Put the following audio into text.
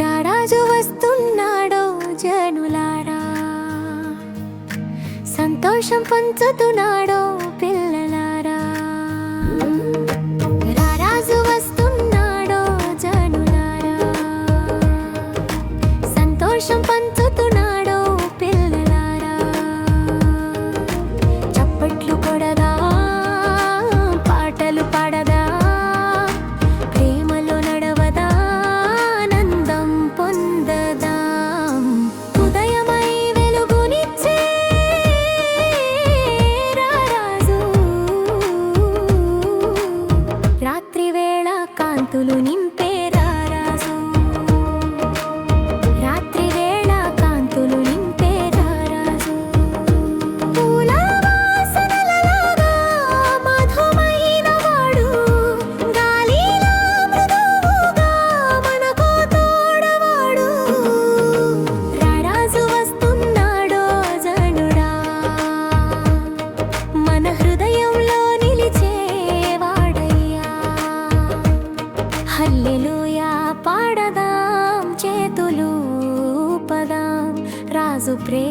రారాజు వస్తున్నాడో జనులారా. సంతోషం పంచుతున్నాడో కాంతులు నింపి హల్లెలూయా పాడదాం చేతులు పదాం రాజు ప్రే